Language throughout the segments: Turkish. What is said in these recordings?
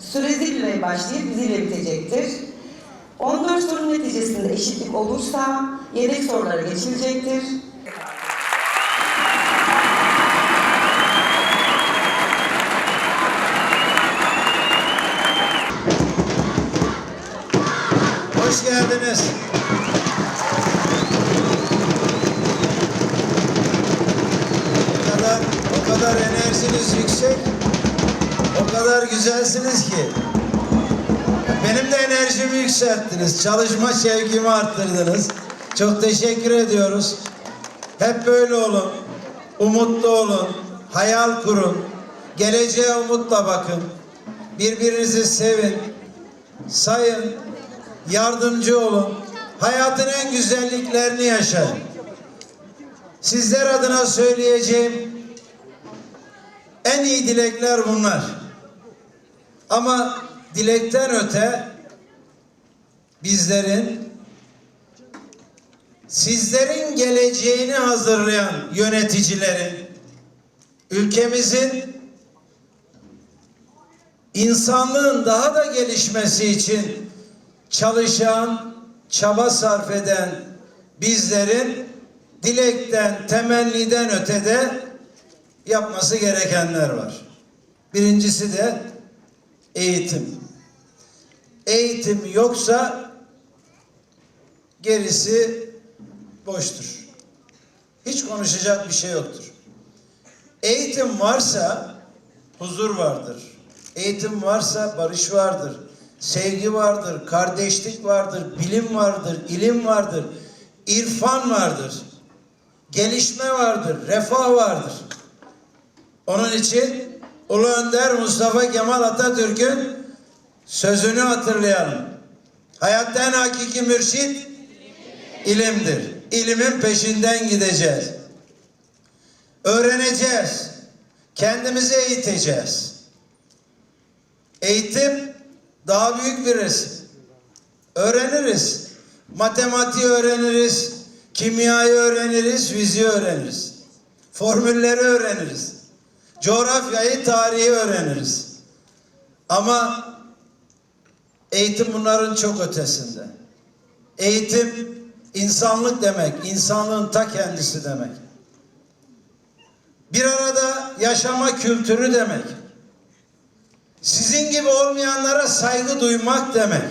Süresi ile başlayıp diziyle bitecektir. 14 sorun neticesinde eşitlik olursa yedek sorulara geçilecektir. Hoş geldiniz. O kadar, o kadar enerjiniz yüksek, o kadar güzelsiniz ki. Benim de enerjimi yükselttiniz, çalışma şevkimi arttırdınız. Çok teşekkür ediyoruz. Hep böyle olun, umutlu olun, hayal kurun, geleceğe umutla bakın. Birbirinizi sevin, sayın, yardımcı olun. Hayatın en güzelliklerini yaşayın. Sizler adına söyleyeceğim en iyi dilekler bunlar. Ama dilekten öte bizlerin sizlerin geleceğini hazırlayan yöneticilerin ülkemizin insanlığın daha da gelişmesi için çalışan, çaba sarf eden bizlerin dilekten, temenniden ötede yapması gerekenler var. Birincisi de eğitim. Eğitim yoksa gerisi boştur. Hiç konuşacak bir şey yoktur. Eğitim varsa huzur vardır. Eğitim varsa barış vardır. Sevgi vardır, kardeşlik vardır, bilim vardır, ilim vardır, irfan vardır. Gelişme vardır, refah vardır. Onun için Ulu Önder Mustafa Kemal Atatürk'ün sözünü hatırlayalım. Hayatta en hakiki mürşit ilimdir. İlimin peşinden gideceğiz. Öğreneceğiz. Kendimizi eğiteceğiz. Eğitim daha büyük bir resim. Öğreniriz. Matematiği öğreniriz. Kimyayı öğreniriz. Fiziği öğreniriz. Formülleri öğreniriz. Coğrafyayı, tarihi öğreniriz. Ama eğitim bunların çok ötesinde. Eğitim insanlık demek, insanlığın ta kendisi demek. Bir arada yaşama kültürü demek. Sizin gibi olmayanlara saygı duymak demek.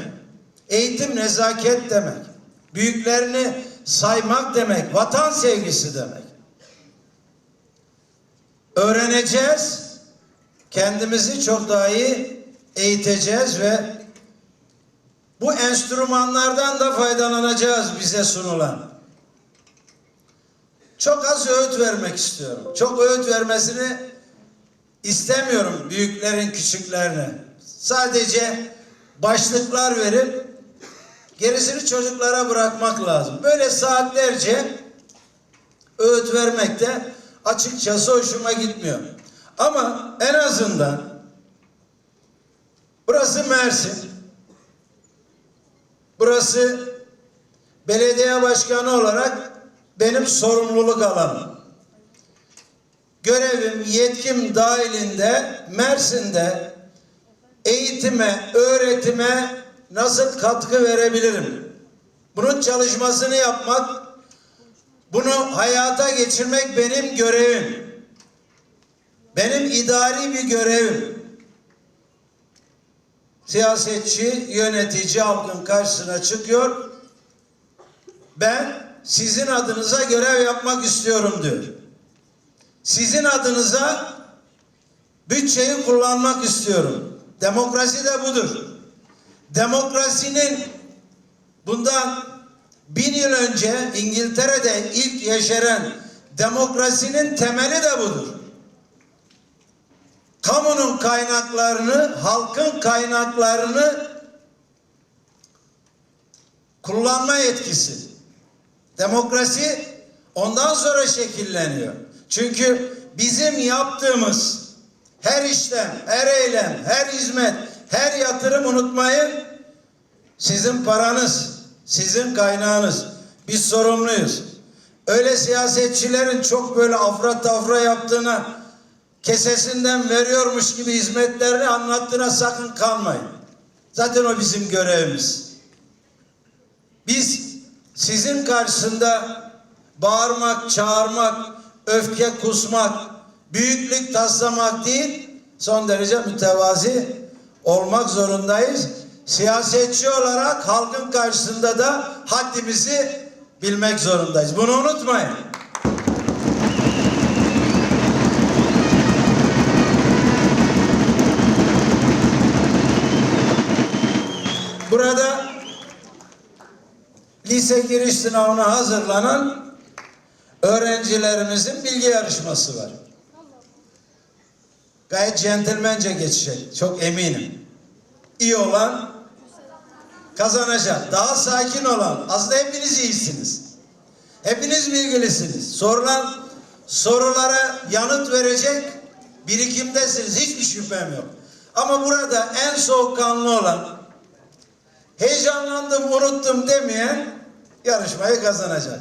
Eğitim nezaket demek. Büyüklerini saymak demek. Vatan sevgisi demek. Öğreneceğiz. Kendimizi çok daha iyi eğiteceğiz ve bu enstrümanlardan da faydalanacağız bize sunulan. Çok az öğüt vermek istiyorum. Çok öğüt vermesini istemiyorum büyüklerin küçüklerine. Sadece başlıklar verip gerisini çocuklara bırakmak lazım. Böyle saatlerce öğüt vermek de açıkçası hoşuma gitmiyor. Ama en azından burası Mersin. Burası belediye başkanı olarak benim sorumluluk alanım. Görevim, yetkim dahilinde Mersin'de eğitime, öğretime nasıl katkı verebilirim? Bunun çalışmasını yapmak, bunu hayata geçirmek benim görevim. Benim idari bir görevim. Siyasetçi, yönetici halkın karşısına çıkıyor. Ben sizin adınıza görev yapmak istiyorum diyor. Sizin adınıza bütçeyi kullanmak istiyorum. Demokrasi de budur. Demokrasinin bundan bin yıl önce İngiltere'de ilk yeşeren demokrasinin temeli de budur. Kamunun kaynaklarını, halkın kaynaklarını kullanma yetkisi. Demokrasi ondan sonra şekilleniyor. Çünkü bizim yaptığımız her işlem, her eylem, her hizmet, her yatırım unutmayın sizin paranız, sizin kaynağınız. Biz sorumluyuz. Öyle siyasetçilerin çok böyle afra tafra yaptığına kesesinden veriyormuş gibi hizmetlerini anlattığına sakın kalmayın. Zaten o bizim görevimiz. Biz sizin karşısında bağırmak, çağırmak, öfke kusmak, büyüklük taslamak değil, son derece mütevazi olmak zorundayız. Siyasetçi olarak halkın karşısında da haddimizi bilmek zorundayız. Bunu unutmayın. Burada lise giriş sınavına hazırlanan öğrencilerimizin bilgi yarışması var. Gayet centilmence geçecek. Çok eminim. İyi olan kazanacak. Daha sakin olan. Aslında hepiniz iyisiniz. Hepiniz bilgilisiniz. Sorulan sorulara yanıt verecek birikimdesiniz. Hiçbir şüphem yok. Ama burada en soğukkanlı olan heyecanlandım, unuttum demeyen yarışmayı kazanacak.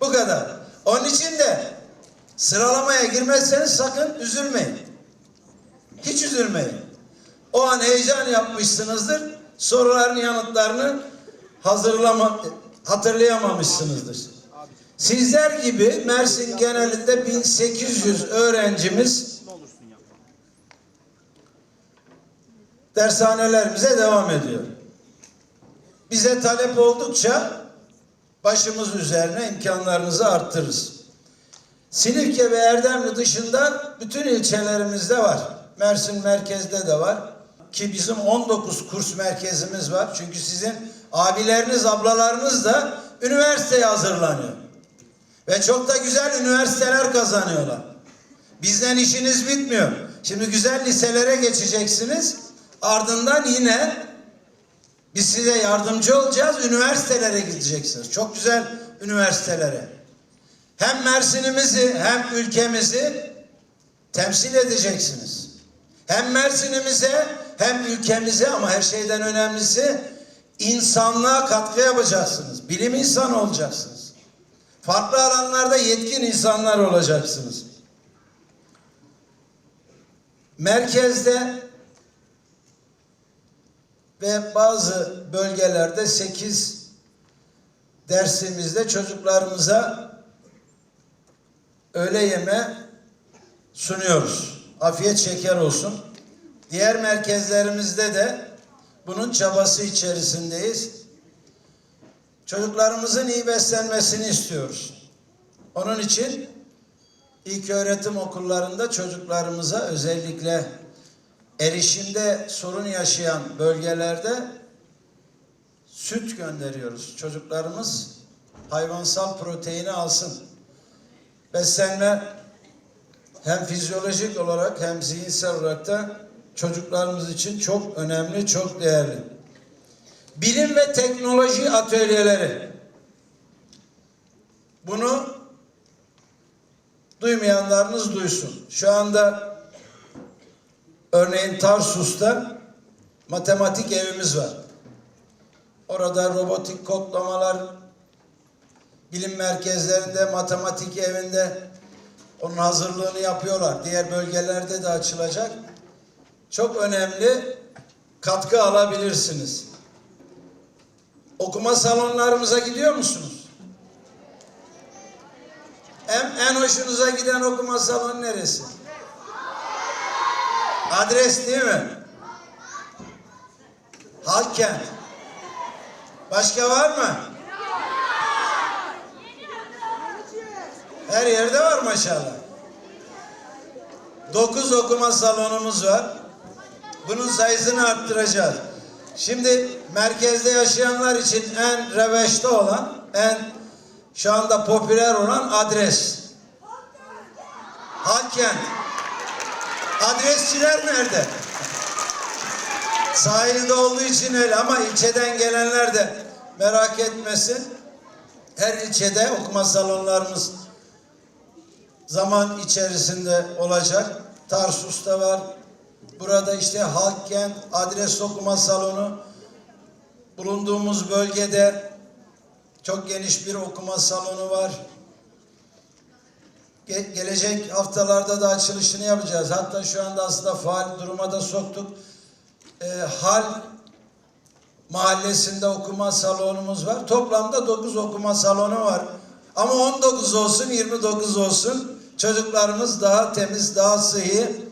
Bu kadar. Onun için de sıralamaya girmezseniz sakın üzülmeyin. Hiç üzülmeyin. O an heyecan yapmışsınızdır. Soruların yanıtlarını hazırlama, hatırlayamamışsınızdır. Sizler gibi Mersin genelinde 1800 öğrencimiz dershanelerimize devam ediyor. Bize talep oldukça başımız üzerine imkanlarımızı arttırırız. Silifke ve Erdemli dışında bütün ilçelerimizde var. Mersin merkezde de var. Ki bizim 19 kurs merkezimiz var. Çünkü sizin abileriniz, ablalarınız da üniversiteye hazırlanıyor. Ve çok da güzel üniversiteler kazanıyorlar. Bizden işiniz bitmiyor. Şimdi güzel liselere geçeceksiniz. Ardından yine biz size yardımcı olacağız. Üniversitelere gideceksiniz. Çok güzel üniversitelere. Hem Mersin'imizi hem ülkemizi temsil edeceksiniz. Hem Mersin'imize hem ülkemize ama her şeyden önemlisi insanlığa katkı yapacaksınız. Bilim insanı olacaksınız. Farklı alanlarda yetkin insanlar olacaksınız. Merkezde ve bazı bölgelerde 8 dersimizde çocuklarımıza öğle yeme sunuyoruz. Afiyet şeker olsun. Diğer merkezlerimizde de bunun çabası içerisindeyiz. Çocuklarımızın iyi beslenmesini istiyoruz. Onun için ilk öğretim okullarında çocuklarımıza özellikle erişimde sorun yaşayan bölgelerde süt gönderiyoruz. Çocuklarımız hayvansal proteini alsın. Beslenme hem fizyolojik olarak hem zihinsel olarak da çocuklarımız için çok önemli, çok değerli. Bilim ve teknoloji atölyeleri. Bunu duymayanlarınız duysun. Şu anda örneğin Tarsus'ta matematik evimiz var. Orada robotik kodlamalar, bilim merkezlerinde, matematik evinde onun hazırlığını yapıyorlar. Diğer bölgelerde de açılacak. Çok önemli katkı alabilirsiniz. Okuma salonlarımıza gidiyor musunuz? En, en hoşunuza giden okuma salonu neresi? Adres değil mi? Halkkent. Başka var mı? Her yerde var maşallah. Dokuz okuma salonumuz var. Bunun sayısını arttıracağız. Şimdi merkezde yaşayanlar için en revaçta olan, en şu anda popüler olan adres. Halkkent. Adresçiler nerede? Sahilde olduğu için öyle ama ilçeden gelenler de merak etmesin. Her ilçede okuma salonlarımız zaman içerisinde olacak. Tarsus'ta var. Burada işte Halkkent adres okuma salonu bulunduğumuz bölgede çok geniş bir okuma salonu var. Ge- gelecek haftalarda da açılışını yapacağız. Hatta şu anda aslında faal duruma da soktuk. Ee, hal mahallesinde okuma salonumuz var. Toplamda 9 okuma salonu var. Ama 19 olsun, 29 olsun. Çocuklarımız daha temiz, daha sıhhi,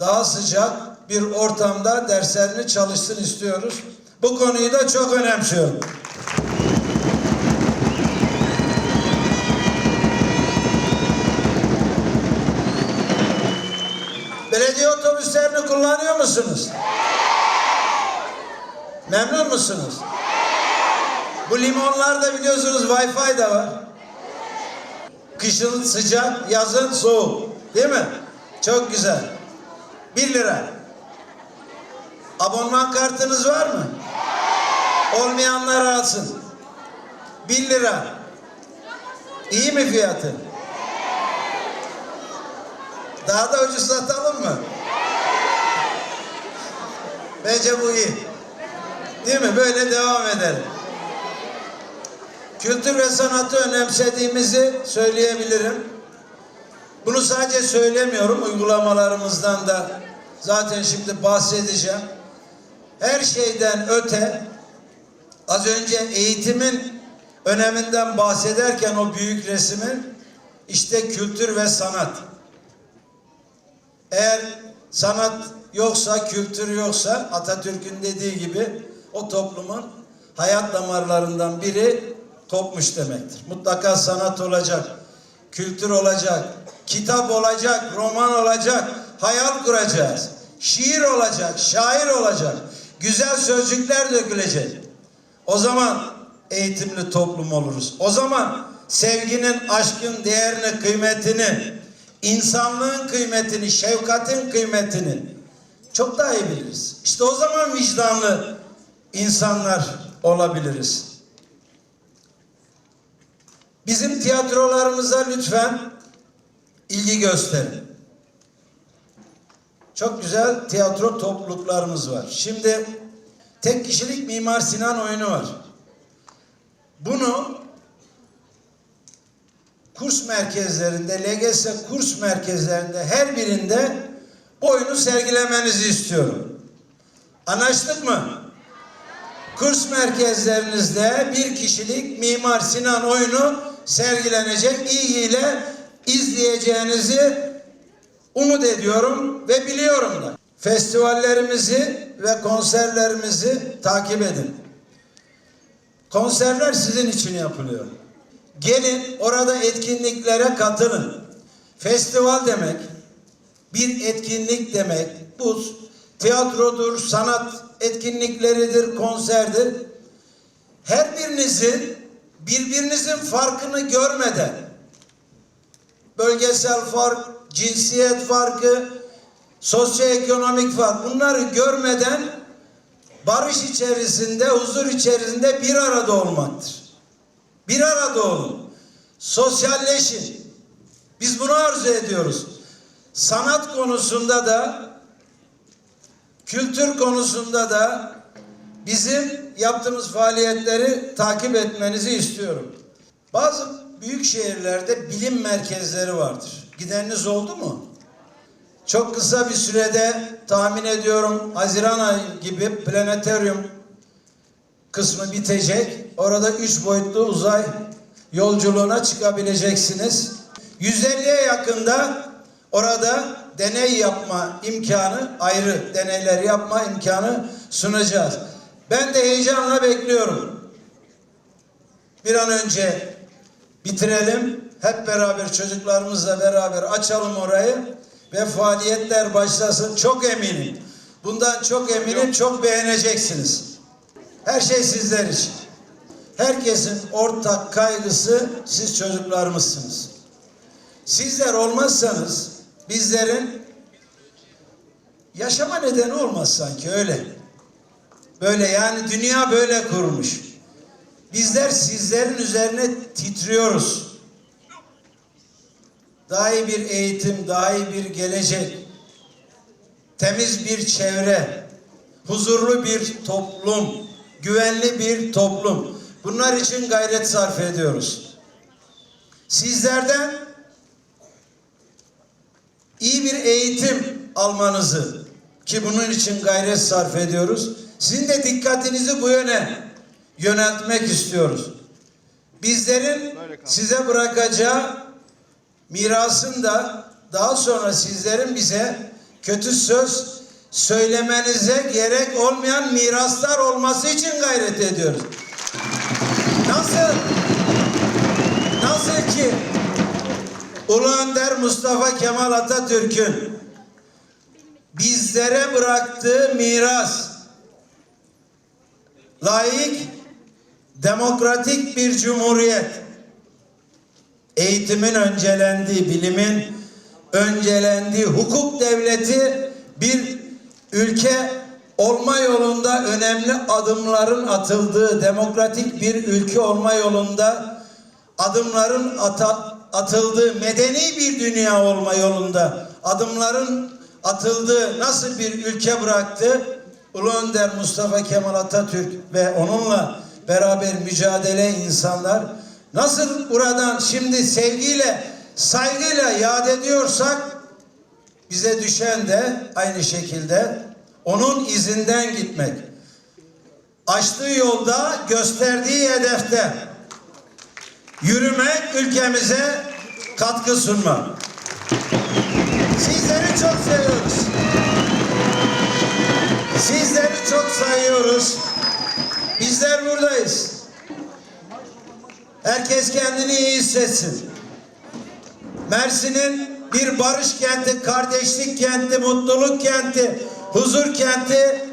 daha sıcak bir ortamda derslerini çalışsın istiyoruz. Bu konuyu da çok önemsiyorum. Belediye otobüslerini kullanıyor musunuz? Memnun musunuz? Bu limonlarda biliyorsunuz Wi-Fi de var. Kışın sıcak, yazın soğuk. Değil mi? Çok güzel. 1 lira. Abonman kartınız var mı? Olmayanlar alsın. 1 lira. İyi mi fiyatı? Daha da ucuz satalım mı? Bence bu iyi. Değil mi? Böyle devam edelim. Kültür ve sanatı önemsediğimizi söyleyebilirim. Bunu sadece söylemiyorum, uygulamalarımızdan da zaten şimdi bahsedeceğim. Her şeyden öte, az önce eğitimin öneminden bahsederken o büyük resmin, işte kültür ve sanat. Eğer sanat yoksa, kültür yoksa Atatürk'ün dediği gibi o toplumun hayat damarlarından biri kopmuş demektir. Mutlaka sanat olacak, kültür olacak, kitap olacak, roman olacak, hayal kuracağız. Şiir olacak, şair olacak, güzel sözcükler dökülecek. O zaman eğitimli toplum oluruz. O zaman sevginin, aşkın değerini, kıymetini, insanlığın kıymetini, şefkatin kıymetini çok daha iyi biliriz. İşte o zaman vicdanlı insanlar olabiliriz. Bizim tiyatrolarımıza lütfen ilgi gösterin. Çok güzel tiyatro topluluklarımız var. Şimdi tek kişilik Mimar Sinan oyunu var. Bunu kurs merkezlerinde, LGS kurs merkezlerinde her birinde oyunu sergilemenizi istiyorum. Anlaştık mı? Kurs merkezlerinizde bir kişilik Mimar Sinan oyunu sergilenecek. İlgiyle izleyeceğinizi umut ediyorum ve biliyorum da. Festivallerimizi ve konserlerimizi takip edin. Konserler sizin için yapılıyor. Gelin orada etkinliklere katılın. Festival demek, bir etkinlik demek. Bu tiyatrodur, sanat etkinlikleridir, konserdir. Her birinizin birbirinizin farkını görmeden bölgesel fark, cinsiyet farkı, sosyoekonomik fark bunları görmeden barış içerisinde, huzur içerisinde bir arada olmaktır. Bir arada olun. Sosyalleşin. Biz bunu arzu ediyoruz. Sanat konusunda da kültür konusunda da bizim yaptığımız faaliyetleri takip etmenizi istiyorum. Bazı büyük şehirlerde bilim merkezleri vardır. Gideniniz oldu mu? Çok kısa bir sürede tahmin ediyorum Haziran ayı gibi planetaryum kısmı bitecek. Orada üç boyutlu uzay yolculuğuna çıkabileceksiniz. 150'ye yakında orada deney yapma imkanı, ayrı deneyler yapma imkanı sunacağız. Ben de heyecanla bekliyorum. Bir an önce bitirelim. Hep beraber çocuklarımızla beraber açalım orayı ve faaliyetler başlasın. Çok eminim. Bundan çok eminim. Çok beğeneceksiniz. Her şey sizler için. Herkesin ortak kaygısı siz çocuklarımızsınız. Sizler olmazsanız bizlerin yaşama nedeni olmaz sanki öyle. Böyle yani dünya böyle kurmuş. Bizler sizlerin üzerine titriyoruz. Daha iyi bir eğitim, daha iyi bir gelecek, temiz bir çevre, huzurlu bir toplum, güvenli bir toplum. Bunlar için gayret sarf ediyoruz. Sizlerden iyi bir eğitim almanızı ki bunun için gayret sarf ediyoruz. Sizin de dikkatinizi bu yöne yöneltmek istiyoruz. Bizlerin size bırakacağı mirasın da daha sonra sizlerin bize kötü söz söylemenize gerek olmayan miraslar olması için gayret ediyoruz. Nasıl? Nasıl ki Ulu Önder Mustafa Kemal Atatürk'ün bizlere bıraktığı miras layık demokratik bir cumhuriyet eğitimin öncelendiği, bilimin öncelendiği hukuk devleti bir ülke olma yolunda önemli adımların atıldığı, demokratik bir ülke olma yolunda adımların ata- atıldığı, medeni bir dünya olma yolunda adımların atıldığı nasıl bir ülke bıraktı? Ulu Önder Mustafa Kemal Atatürk ve onunla beraber mücadele insanlar nasıl buradan şimdi sevgiyle, saygıyla yad ediyorsak bize düşen de aynı şekilde onun izinden gitmek. Açtığı yolda, gösterdiği hedefte yürümek, ülkemize katkı sunmak. Sizleri çok seviyoruz. Sizleri çok sayıyoruz. Bizler buradayız. Herkes kendini iyi hissetsin. Mersin'in bir barış kenti, kardeşlik kenti, mutluluk kenti, huzur kenti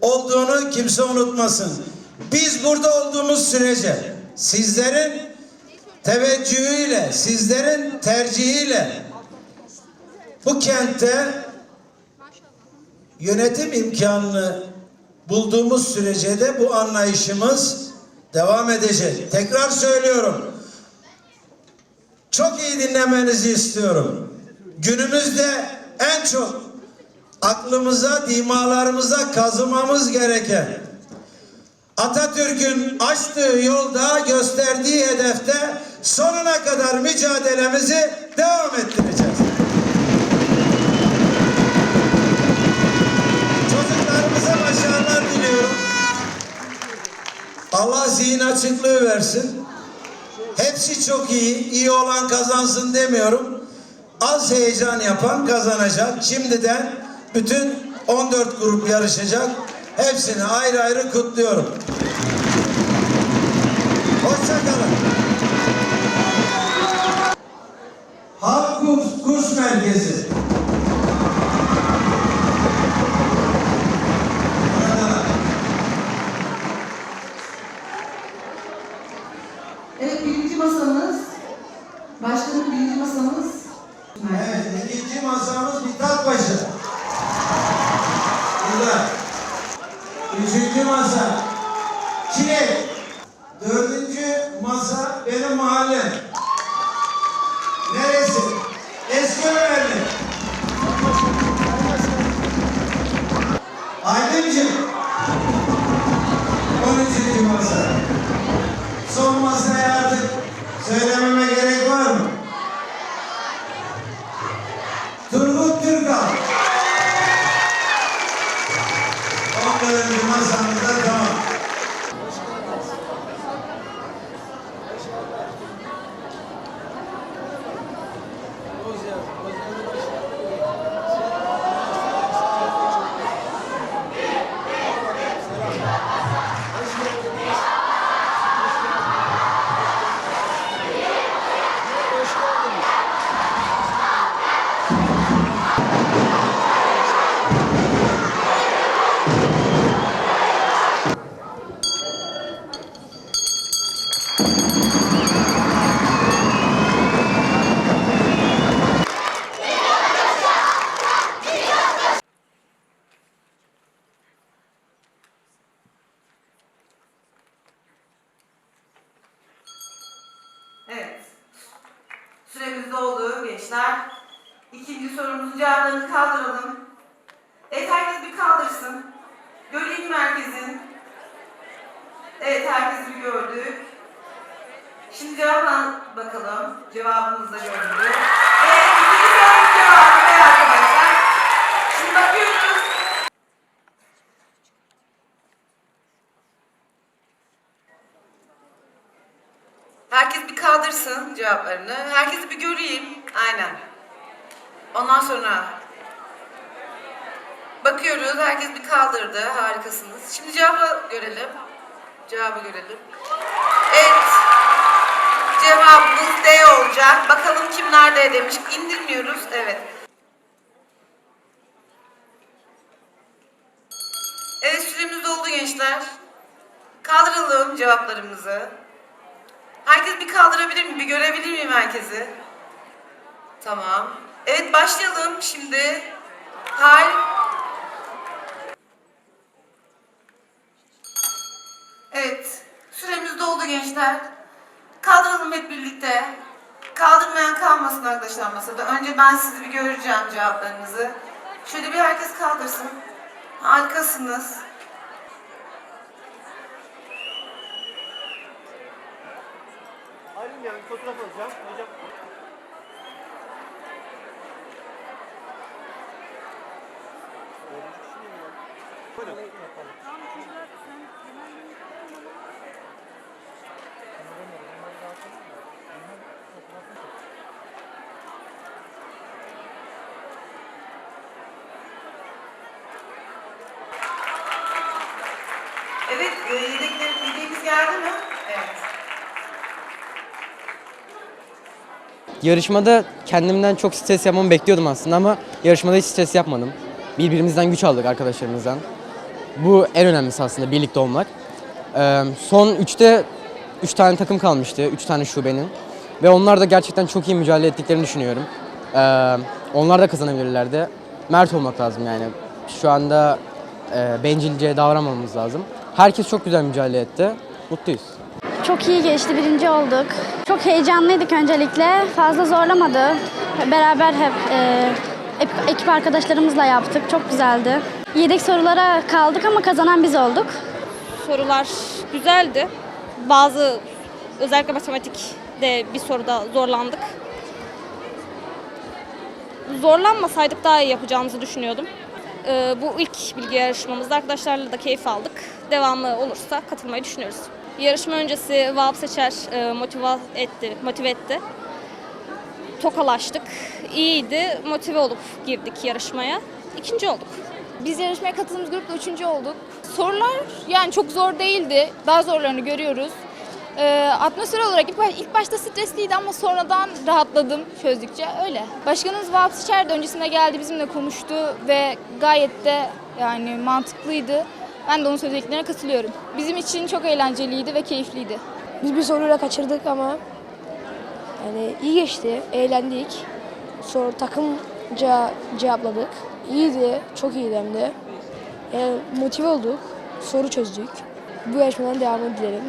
olduğunu kimse unutmasın. Biz burada olduğumuz sürece sizlerin teveccühüyle, sizlerin tercihiyle bu kente yönetim imkanını bulduğumuz sürece de bu anlayışımız devam edecek. Tekrar söylüyorum. Çok iyi dinlemenizi istiyorum. Günümüzde en çok aklımıza, dimalarımıza kazımamız gereken Atatürk'ün açtığı yolda gösterdiği hedefte sonuna kadar mücadelemizi devam ettireceğiz. Çocuklarımıza başarılar diliyorum. Allah zihin açıklığı versin. Hepsi çok iyi. İyi olan kazansın demiyorum. Az heyecan yapan kazanacak. Şimdiden bütün 14 grup yarışacak. Hepsini ayrı ayrı kutluyorum. Hoşçakalın. Halk Kurs, Merkezi. Evet birinci masamız. Başkanım birinci masamız. Evet, ikinci masamız Mithatpaşa. Burada. Üçüncü masa Çilek. Dördüncü masa benim mahallem. Neresi? Eski Ömerli. Söylememe gerek var mı? Turgut Türkal. 14. masamızda tamam. süremiz oldu gençler. İkinci sorumuzun cevaplarını kaldıralım. Evet herkes bir kaldırsın. Göreyim merkezin. Evet herkes bir gördük. Şimdi cevapla bakalım. Cevabımızı da gördük. Evet ikinci sorumuz cevabı arkadaşlar. Şimdi bakıyorum. Cevaplarını. Herkesi bir göreyim. Aynen. Ondan sonra bakıyoruz. Herkes bir kaldırdı. Harikasınız. Şimdi cevabı görelim. Cevabı görelim. Evet. Cevabımız D olacak. Bakalım kim nerede demiş. İndirmiyoruz. Evet. Evet süremiz doldu gençler. Kaldıralım cevaplarımızı. Herkes bir kaldırabilir mi? Bir görebilir miyim herkesi? Tamam. Evet başlayalım şimdi. Hal. Evet. Süremiz doldu gençler. Kaldıralım hep birlikte. Kaldırmayan kalmasın arkadaşlar masada. Önce ben sizi bir göreceğim cevaplarınızı. Şöyle bir herkes kaldırsın. Harikasınız. Ya bir fotoğraf alacağım. Hocam Evet, e, yedekler, yedeğimiz geldi mi? Evet. Yarışmada kendimden çok stres yapmamı bekliyordum aslında ama yarışmada hiç stres yapmadım. Birbirimizden güç aldık arkadaşlarımızdan. Bu en önemlisi aslında birlikte olmak. Ee, son 3'te 3 tane takım kalmıştı, 3 tane şubenin. Ve onlar da gerçekten çok iyi mücadele ettiklerini düşünüyorum. Ee, onlar da kazanabilirlerdi. Mert olmak lazım yani. Şu anda e, bencilce davranmamamız lazım. Herkes çok güzel mücadele etti. Mutluyuz. Çok iyi geçti, birinci olduk. Çok heyecanlıydık öncelikle. Fazla zorlamadı. Beraber hep e, ekip arkadaşlarımızla yaptık. Çok güzeldi. Yedek sorulara kaldık ama kazanan biz olduk. sorular güzeldi. Bazı özellikle matematikte bir soruda zorlandık. Zorlanmasaydık daha iyi yapacağımızı düşünüyordum. Ee, bu ilk bilgi yarışmamızda arkadaşlarla da keyif aldık. Devamlı olursa katılmayı düşünüyoruz. Yarışma öncesi Vahap Seçer e, motive etti, motive etti. Tokalaştık. İyiydi. Motive olup girdik yarışmaya. İkinci olduk. Biz yarışmaya katıldığımız grupta üçüncü olduk. Sorular yani çok zor değildi. Daha zorlarını görüyoruz. Ee, atmosfer olarak ilk, baş- ilk başta stresliydi ama sonradan rahatladım çözdükçe öyle. Başkanımız Vahap Siçer de öncesinde geldi bizimle konuştu ve gayet de yani mantıklıydı. Ben de onun söylediklerine katılıyorum. Bizim için çok eğlenceliydi ve keyifliydi. Biz bir soruyla kaçırdık ama yani iyi geçti, eğlendik. Sonra takımca cevapladık. İyiydi, çok iyiydi hem de. Yani motive olduk, soru çözdük. Bu yarışmadan devamını dilerim.